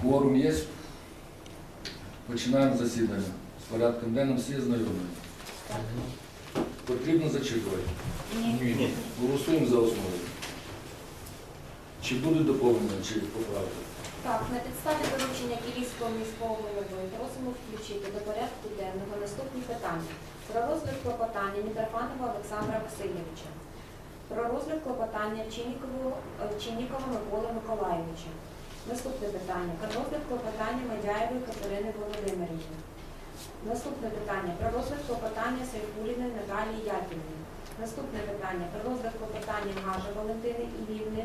Кворум є? Починаємо засідання. З порядком денним всі знайомі. Потрібно зачитувати. Ні. Голосуємо за основу. Чи будуть доповнення, чи поправки? Так, на підставі доручення Київського міського голови просимо включити до порядку денного наступні питання. Про розгляд клопотання Мітрофанова Олександра Васильовича. Про розгляд клопотання Чиннікова Миколи Миколайовича. Наступне питання. Про розгляд клопотання Мадяєвої Катерини Володимирівни. Наступне питання. Про розгляд клопотання Сайфуліної Наталії Яківни. Наступне питання. Про розгляд клопотання Гажа Валентини Ілівни.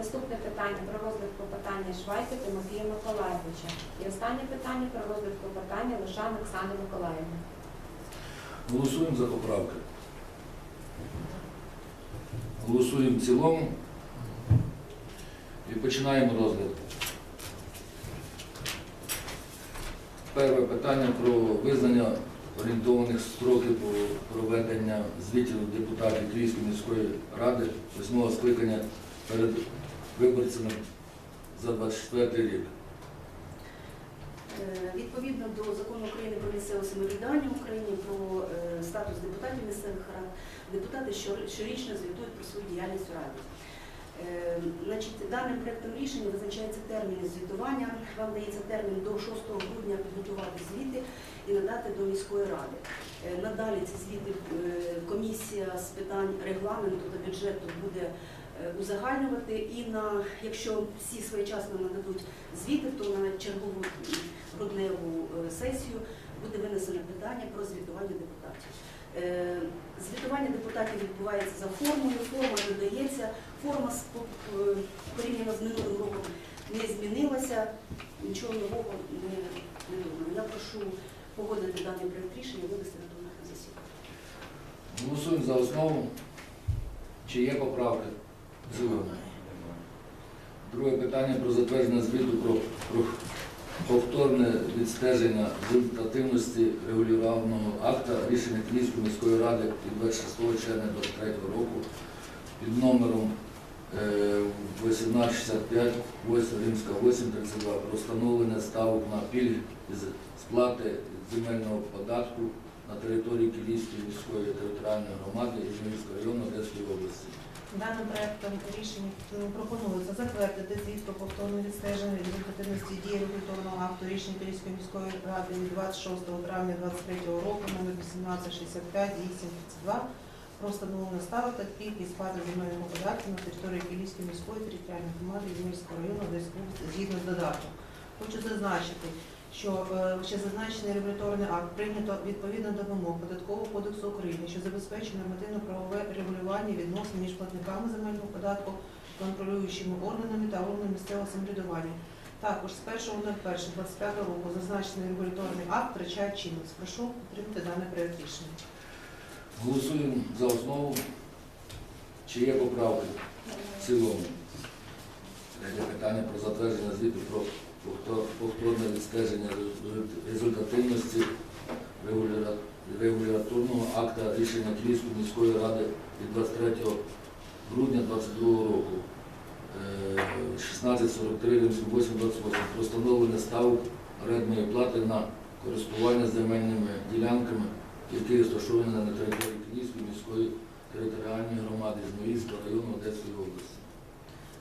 Наступне питання про розгляд клопотання Швайка Тимофія Миколаєвича. І останнє питання про розгляд клопотання Лишан Оксани Миколаївни. Голосуємо за поправки. Голосуємо цілому. І починаємо розгляд. Перше питання про визнання орієнтованих строків проведення звітів депутатів Київської міської ради восьмого скликання перед виборцями за 24 рік. Е, Відповідно до закону України про місцеве самоврядування Україні про е, статус депутатів місцевих рад, депутати щорічно звітують про свою діяльність у раді. Е, Значить, даним проектом рішення визначається терміни звітування. Вам дається термін до 6 грудня підготувати звіти і надати до міської ради. Е, Надалі ці звіти е, комісія з питань регламенту та бюджету буде узагальнювати. І на якщо всі своєчасно нададуть звіти, то на чергову грудневу сесію буде винесено питання про звітування депутатів. Е, депутатів відбувається за формою, форма додається, форма е, порівняно з минулим роком не змінилася, нічого нового не, не. Я прошу погодити даний проект рішення винести на пленарне засідання. Голосуємо за основу. Чи є поправки? Друге питання про затвердження звіту про, про повторне відстеження результативності регулюваного акта рішення Київської міської ради від 26 червня 2023 року під номером е, 1865 8 Римська 8 32 про встановлення ставок на пільг із сплати земельного податку на території Київської міської територіальної громади Ізмаїльського району Одеської області. Даним проектом рішення пропонується затвердити звіт про повторне відстеження результативності дії регуляторного акту рішення Київської міської ради від 26 травня 2023 року номер 1865 832 про встановлення та пільг і сплати земельного податку на території Київської міської територіальної громади Ізмаїльського району Одеської згідно з додатком. Хочу зазначити, що е, ще зазначений регуляторний акт прийнято відповідно до вимог Податкового кодексу України, що забезпечує нормативно-правове регулювання відносин між платниками земельного податку, контролюючими органами та органами місцевого самоврядування. Також з 1.01.25 року зазначений регуляторний акт втрачає чинність. Прошу підтримати даний проект рішення. Голосуємо за основу. Чи є поправки? В цілому. Третє питання про затвердження звіту про повторне відстеження результативності регуляторного акта рішення Київської міської ради від 23 грудня 2022 року. Е, 1643 Римський 828 про встановлення ставок орендної плати на користування земельними ділянками, які розташовані на території Київської міської територіальної громади Зміївського району Одеської області.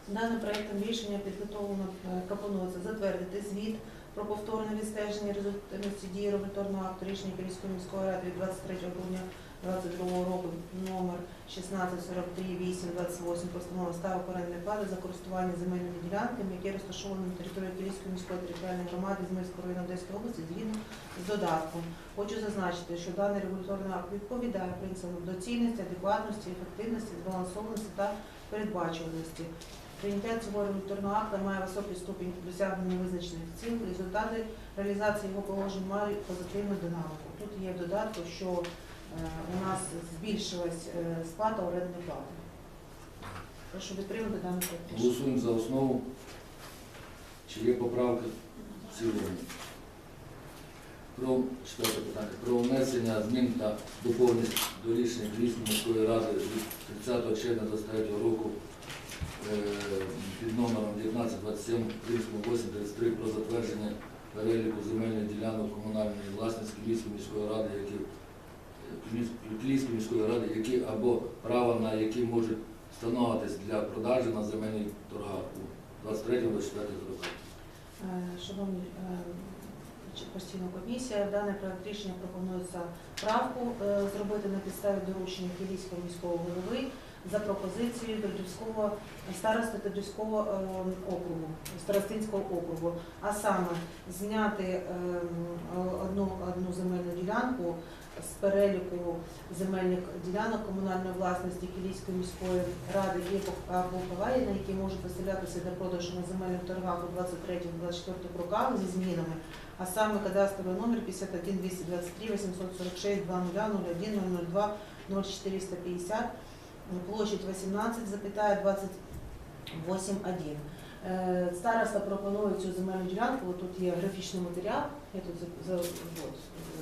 Даним проектом рішення підготовлено е, пропонується затвердити звіт про повторне відстеження результативності дії регуляторного акту рішення Київської міської ради від 23 грудня 2022 року номер 1643-828 постанова ставок орендної плати за користування земельними ділянками, які розташовані на території Київської міської територіальної громади Зміївського району Одеської області згідно з додатком. Хочу зазначити, що даний регуляторний акт відповідає принципам доцільності, адекватності, ефективності, збалансованості та передбачуваності. Прийняття цього регуляторного акта має високий ступінь досягнення визначених цілей. Результати реалізації його положень мають позитивну динаміку. Тут є в додатку, що е, у нас збільшилась е, сплата орендної плати. Прошу підтримати даний проект. Голосуємо за основу. Чи є поправки? В цілому. Про питання. Про внесення змін та доповнень до рішення Київської ради від 30 червня 2023 року під номером 1927 833 про затвердження переліку земельних ділянок комунальної власності Київської міської ради, які е, Київської міської ради, які або право на які можуть встановитись для продажі на земельних торгах у 23-24 роках. Е, Шановні е, постійна комісія, даний проект рішення пропонується правку е, зробити на підставі доручення Київського міського голови за пропозицією Бердівського старости Бердівського е, округу, Старостинського округу, а саме зняти е, одну, одну земельну ділянку з переліку земельних ділянок комунальної власності Київської міської ради або паваї, які можуть виселятися для продажу на земельних торгах у 23-24 роках зі змінами, а саме кадастровий номер 51 223 846 2001 002 0450, площадь 18,28,1. Е, Староста пропонує цю земельну ділянку, от тут є графічний матеріал, я тут за, за, от,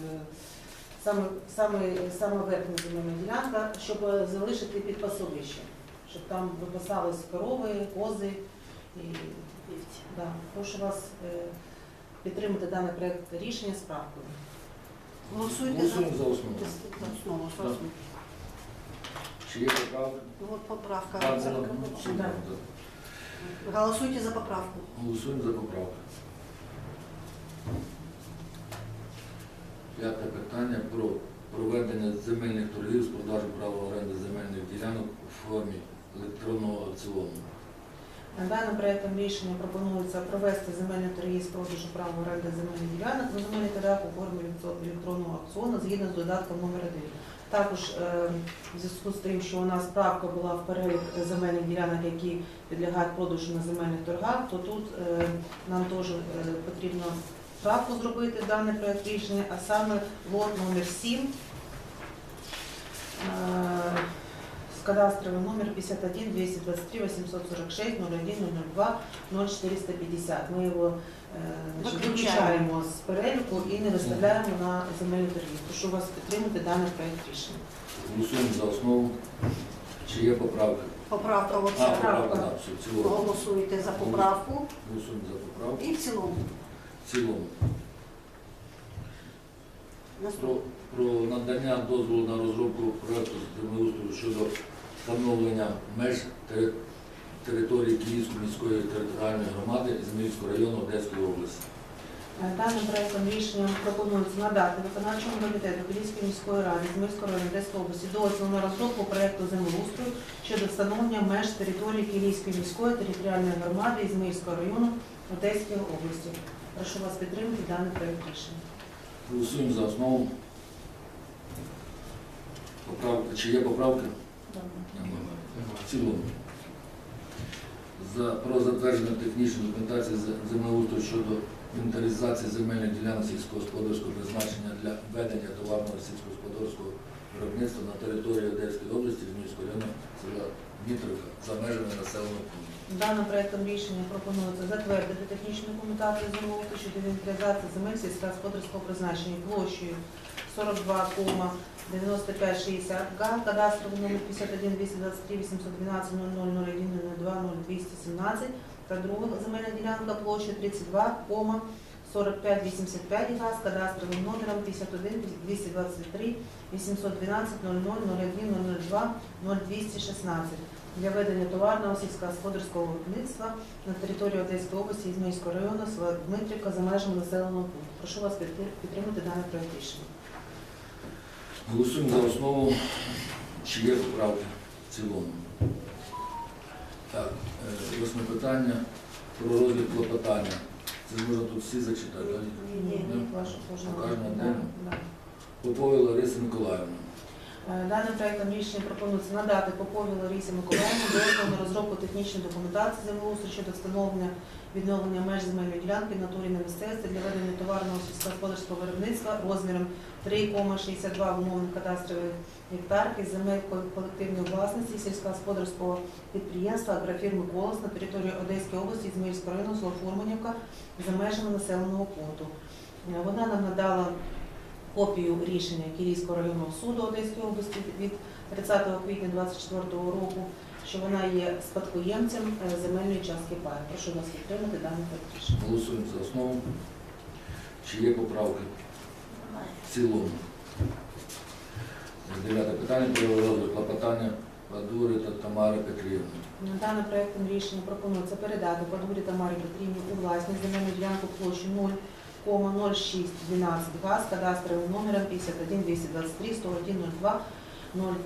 е, саме, саме, саме верхня земельна ділянка, щоб залишити під пасовище, щоб там випасались корови, кози. І, да, прошу вас е, підтримати даний проект рішення з правкою. Голосуйте за основу. Чи поправка. Так, за- Да. Голосуйте за поправку. Голосуємо за поправку. П'яте питання про проведення земельних торгів з продажу права оренди земельних ділянок у формі електронного аукціону. Даним проектом рішення пропонується провести земельні торги з продажу права оренди земельних ділянок на земельних торгах у формі електронного аукціону згідно з додатком номер 1. Також е, в зв'язку з тим, що у нас правка була в перелік земельних ділянок, які підлягають продажу на земельних торгах, то тут е, нам теж е, потрібно правку зробити даний проект рішення, а саме лот номер 7 з кадастровим номер 51 223 846 01 02 0450. Ми його е, значить, Виключаємо. виключаємо з переліку і не виставляємо на земельну торгівлю. Прошу вас підтримати даний проект рішення. Голосуємо за основу. Чи є поправки? Поправка А, оця. поправка, так, все, в цілому. Голосуйте за поправку Голосуємо за поправку. і в цілому. В цілому. Про, про надання дозволу на розробку проекту землеустрою щодо встановлення меж території Київської міської територіальної громади Ізмаїльського району Одеської області. Е, Даним проектом рішенням пропонується надати виконавчому комітету Київської міської ради Змільської району Одеської області дозвіл на розробку проекту землеустрою щодо встановлення меж території Київської міської територіальної громади Ізмаїльського району Одеської області. Прошу вас підтримати даний проект рішення. Голосуємо за основу. Поправки. Чи є поправки? В цілому. За, про затвердження технічної документації землеустрою щодо інвентаризації земельних ділянок сільськогосподарського призначення для ведення товарного сільськогосподарського виробництва на території Одеської області, Зміївського району, села Дмитрівка, за межами населеного пункту. Даним проектом рішення пропонується затвердити технічну документацію землеустрою щодо інвентаризації земель сільськогосподарського призначення площею 42,9560 га, кадастровий номер 51 223 812 0001 02 0217 та друга земельна ділянка площею 32,4585 га з кадастровим номером 51 223 812 0001 02 0216 для ведення товарного сільськогосподарського виробництва на території Одеської області Ізмаїльського району Дмитрівка за межами населеного пункту. Прошу вас підтримати даний проект рішення. Голосуємо за основу. Чи є поправки в цілому? Так, е, восьме питання про розгляд клопотання. Це ж можна тут всі зачитати. так? Ні, Ні. вашу кожного. Попові Лариса дня? Даним проектом рішення пропонується надати Попові Ларисі Миколаївні дозвіл на розробку технічної документації землеустрою щодо встановлення відновлення меж земельної ділянки в натурі на місцевості для ведення товарного сільськогосподарського виробництва розміром 3,62 умовних кадастрових гектарки земель колективної власності сільськогосподарського підприємства агрофірми «Колос» на території Одеської області Ізмаїльського району Золофурманівка за межами населеного пункту. Е, Вона нам надала копію рішення Київського районного суду Одеської області від 30 квітня 2024 року що вона є спадкоємцем е, земельної частки паю. Прошу вас підтримати проект рішення. Голосуємо за основу. Чи є поправки? В цілому. Дев'яте питання про розгляд клопотання Бадури та Тамари Петрівни. Даним проектом рішення пропонується передати Подгурі Тамарі Петрівні у власність земельну ділянку площі 0,0612 га з кадастровим номером 51 223 101 02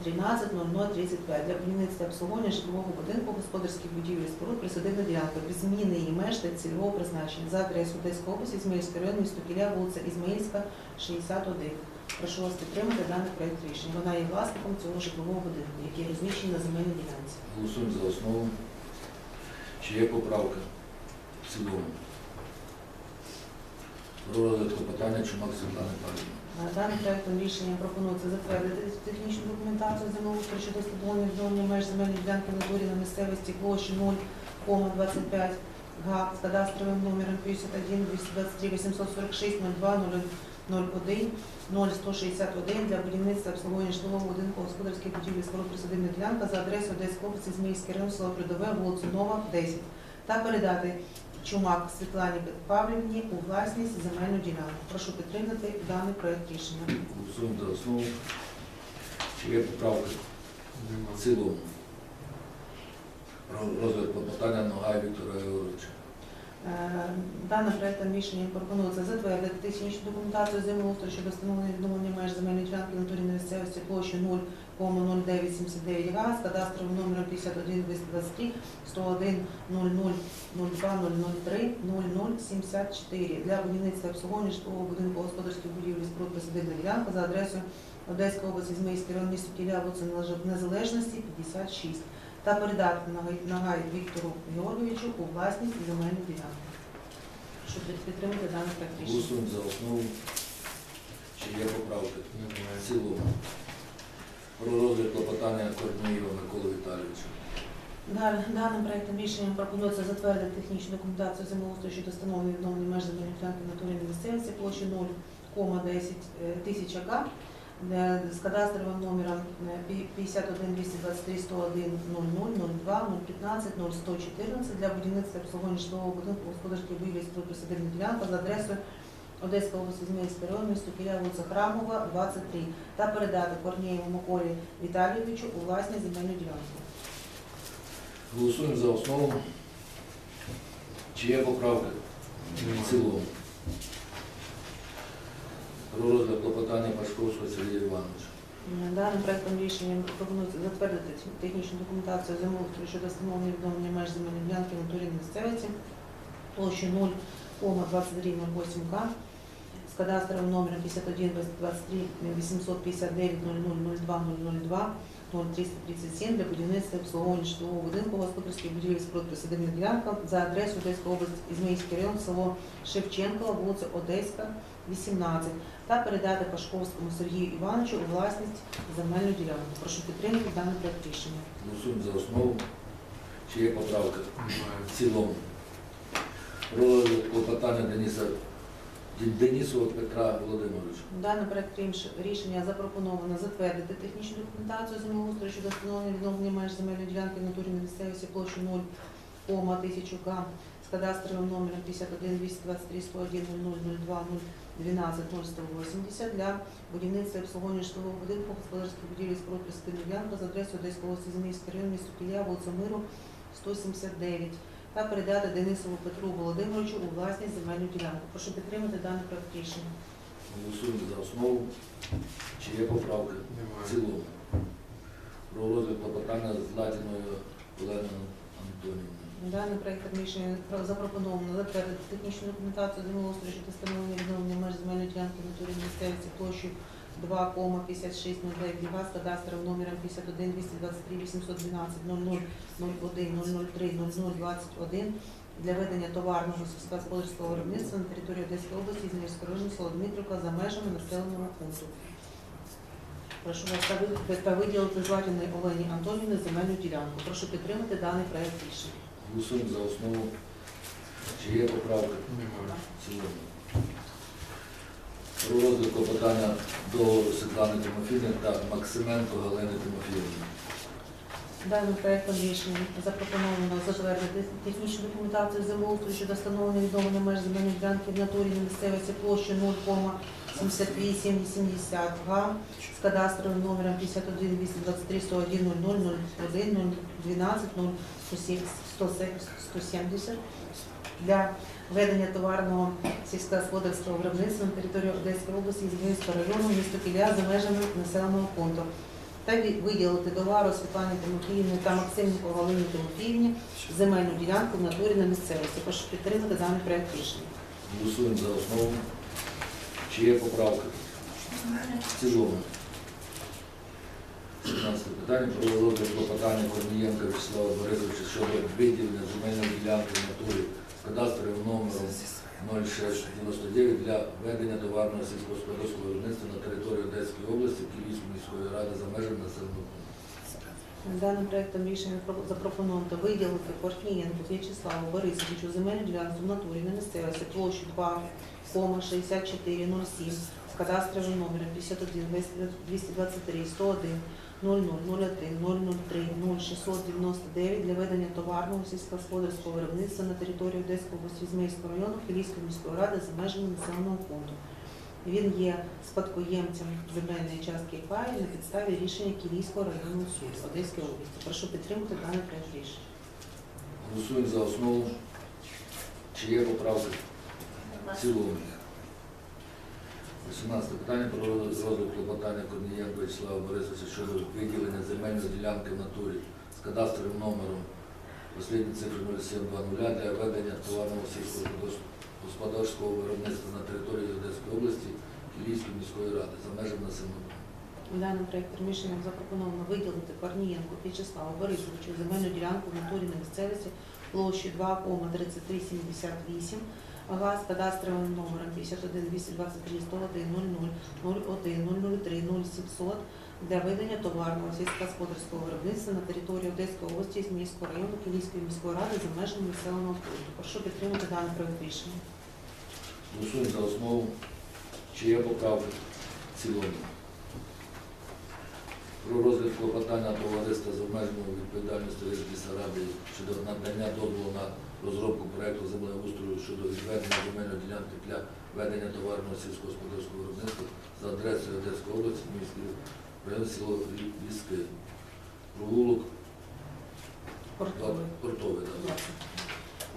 013 0035 для будівництва обслуговування житлового будинку, господарських будівель і споруд присадибна ділянка без зміни її меж та цільового призначення за адресою Одеської області, Ізмаїльський район, місто Кілля, вулиця Ізмаїльська, 61. Прошу вас підтримати даний проект рішення. Вона є власником цього житлового будинку, який розміщений на земельній ділянці. Голосуємо за основу. Чи є поправка? В цілому. Про розгляд клопотання Чумак Світлани Павлівни. Даним проектом рішення пропонується затвердити технічну документацію землеустрою щодо встановлення відновлення меж земельної ділянки натурі на місцевості площі 0,25 га з кадастровим номером 51 223 846 02 01 0161 для будівництва обслуговування житлового будинку господарських будівлі споруд ділянка за адресою Одеської області, Зміївський район, село Придове, вулицю Нова, 10 та передати Чумак Світлані Павлівні у власність земельну ділянку. Прошу підтримати даний проект рішення. Голосуємо за основу. Чи є поправки? В цілому. Розгляд клопотання Ногай Віктора Георгійовича. Е, Даним проектом рішення пропонується затвердити технічну документацію землеустрою щодо встановлення відновлення меж земельної ділянки в натурі на місцевості площі 0,0979 га з кадастровим номером 51 223 101 00 02 003 0074 для будівництва обслуговування житлового будинку господарських будівлі споруд присадибна ділянка за адресою Одеська область, Ізмаїльський район, місто Кіля, вулиця Незалежності, 56 та передати Нагай Віктору Георгійовичу у власність земельну ділянку. Щоб підтримати даний проект рішення. Голосуємо за основу. Чи є поправки? В цілому. Про розгляд клопотання Корнієва Миколи Віталійовича. Даним проектом рішення пропонується затвердити технічну документацію землеустрою щодо встановлення відновлення меж земельної ділянки в натурі місцевості площі 0,10 тисяча га з кадастровим номером е, 51 223 101 00 02 015 0114 для будівництва обслуговування житлового будинку господарської будівлі з присадибної ділянки за адресою Одеська область, Зміївський район, місто Кіля, вулиця Храмова, 23 та передати Корнієву Миколі Віталійовичу у власність земельну ділянку. Голосуємо за основу. Чи є поправки? В цілому. Про розгляд клопотання Пашковського Сергія Івановича. Даним проектом рішення пропонується затвердити технічну документацію землеустрою щодо встановлення відновлення меж земельної ділянки на турі місцевості площі 0,2308К з кадастровим номером 51 23 859 00 02 002 0337 для будівництва обслуговування житлового будинку господарських будівель споруд присадибна ділянка за адресою Одеська область, Ізмаїльський район, село Шевченкова, вулиця Одеська, 18 та передати Пашковському Сергію Івановичу у власність земельну ділянку. Прошу підтримати даний проект рішення. Голосуємо за основу. Чи є поправки? В цілому. Про клопотання Дениса Денісова Петра Володимировича. Даний проект рішення запропоновано затвердити технічну документацію землеустрою щодо встановлення відновлення меж земельної ділянки натурі на місцевості площі 0, 1000 га з кадастровим номером 51 223 101 00 02 012 0180 для будівництва і обслуговування житлового будинку господарських будівлі споруд присадибних ділянки за адресою Одеської області Зміївський район, місто Кілля, вулиця Миру, 179 та передати Денисову Петру Володимировичу у власність земельну ділянку. Прошу підтримати даний проект рішення. Голосуємо за основу. Чи є поправки? В цілому. Про розгляд клопотання з Ладіною Оленою Антонівною. Даним проектом рішення про- запропоновано затвердити технічну документацію землеустрою щодо встановлення відновлення меж земельної ділянки в натурі місцевості площею 2,5609 га з кадастровим номером 51 223 812 00 01 003 0021 для ведення товарного сільськогосподарського виробництва на території Одеської області Зміївського району села Дмитрівка за межами населеного пункту. Прошу вас та виділити Златіної Олені Антонівни земельну ділянку. Прошу підтримати даний проект рішення. Голосуємо за основу. Чи є поправки? В цілому. Про розгляд клопотання договору Світлани Тимофіївни та Максименко Галини Тимофіївни. Даним проектом рішення запропоновано затвердити технічну документацію землеустрою щодо встановлення відновлення меж земельної ділянки в натурі на місцевості площі 0,7880 га з кадастровим номером 51 223 101 00 01 012 170 для ведення товарного сільськогосподарського виробництва на території Одеської області і Зміївського району місто Кілля за межами населеного пункту та виділити до Вару Світлані Тимофіївні та Максимнику Галині Тимофіївні земельну ділянку в натурі на місцевості. Прошу підтримати даний проект рішення. Голосуємо за основу. Чи є поправки? В цілому. 17 питання про розгляд клопотання Корнієнка Вячеслава Борисовича щодо виділення земельної ділянки в натурі з кадастровим номером 0699 для ведення товарного сільськогосподарського виробництва на території Одеської області Київської міської ради за межами населеного пункту. Даним проектом рішення про- запропоновано виділити Корнієнку В'ячеславу Борисовичу земельну ділянку в натурі на місцевості площу 2,6407 з кадастровим номером 51 223 101 0001 003 0699 для ведення товарного сільськогосподарського виробництва на території Одеської області Зміївського району Київської міської ради за межами населеного пункту. Він є спадкоємцем земельної частки паю на підставі рішення Київського районного суду Одеської області. Прошу підтримати даний проект рішення. Голосуємо за основу. Чи є поправки? В цілому. 18 питання про розгляд клопотання Корнієнка Вячеслава Борисовича щодо виділення земельної ділянки в натурі з кадастровим номером останні цифри 0720 для ведення товарного сільськогосподарського виробництва на території Одеської області Київської міської ради за межами населеного пункту. Даним проектом рішення запропоновано виділити Корнієнку В'ячеславу Борисовичу земельну ділянку в натурі на місцевості площею 2,3378 ага з кадастровим номером 51 223 101 00 01 003 0700 для ведення товарного сільськогосподарського виробництва на території Одеської області, Зміївського району, Київської міської ради за межами населеного пункту. Прошу підтримати даний проект рішення. Голосуємо за основу. Чи є поправки? В цілому. Про розгляд клопотання товариства з обмеженою відповідальністю Ради щодо надання дозволу на розробку проекту землеустрою щодо відведення земельної ділянки для ведення товарного сільськогосподарського виробництва за адресою Одеської області, міський район, село Ліски, провулок Портовий. Портовий. да.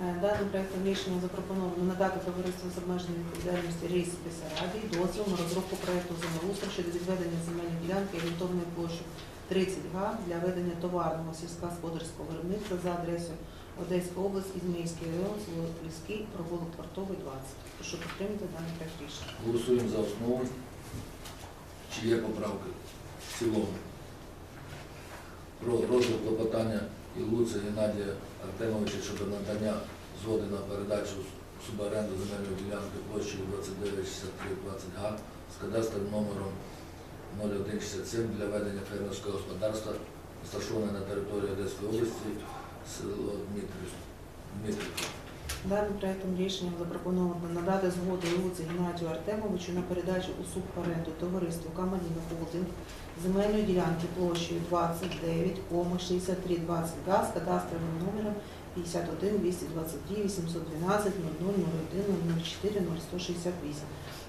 Е, Даним проектом рішення запропоновано надати товариству з обмеженою відповідальністю рейс Бесарабії дозвіл на розробку проекту землеустрою щодо відведення земельної ділянки орієнтовною площею 30 га для ведення товарного сільськогосподарського виробництва за адресою Одеська область, Ізмаїльський район, село Ліський, провулок Портовий, 20. Прошу підтримати даний проект рішення. Голосуємо за основу. Чи є поправки? В цілому. Про розгляд клопотання Ілуця Геннадія Артемовича щодо надання згоди на передачу суборенду земельної ділянки площею 296320 га з кадастровим номером 0167 для ведення фермерського господарства, розташоване на території Одеської області, село Дмитрів. Дмитрівка. Даним проектом рішення запропоновано надати згоду Луці Геннадію Артемовичу на передачу у суборенду товариству Камаліна Холдинг земельної ділянки площею 29,6320 га з кадастровим номером 51 223 812 0001 04 0168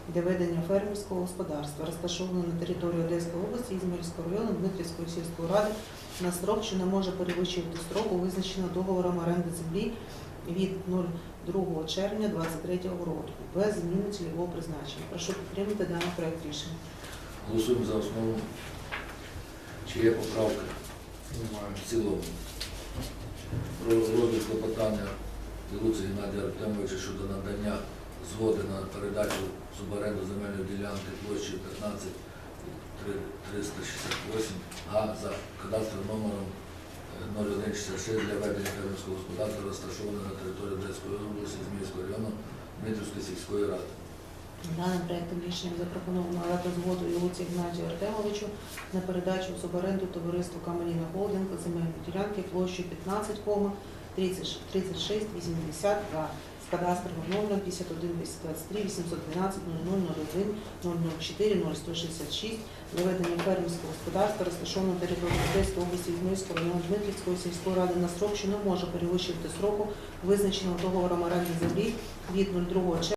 для ведення фермерського господарства, розташованого на території Одеської області, Ізмаїльського району, Дмитрівської сільської ради на строк, що не може перевищувати строку, визначено договором оренди землі від 02 червня 2023 року без зміни цільового призначення. Прошу підтримати даний проект рішення. Голосуємо за основу. Чи є поправки? В цілому. Про розгляд клопотання Ілуці Геннадія Артемовича щодо надання згоди на передачу суборенду земельної ділянки площею 15 368 га за кадастровим номером е, 0166 для ведення фермерського господарства, розташоване на території Одеської області, Зміївського району, Дмитрівської сільської ради. Даним проектом рішення запропоновано надати згоду Ілуці Геннадію Артемовичу на передачу в суборенду товариству Камаліна Холдинг земельної ділянки площею 15, 3680 га з з кадастровим номером 51 223 812 0001 004 0166 для ведення фермерського господарства, розташованого на території Одеської області Відмирського району Дмитрівської сільської ради на строк, що не може перевищувати строку, визначеного договором оренди землі від 02 червня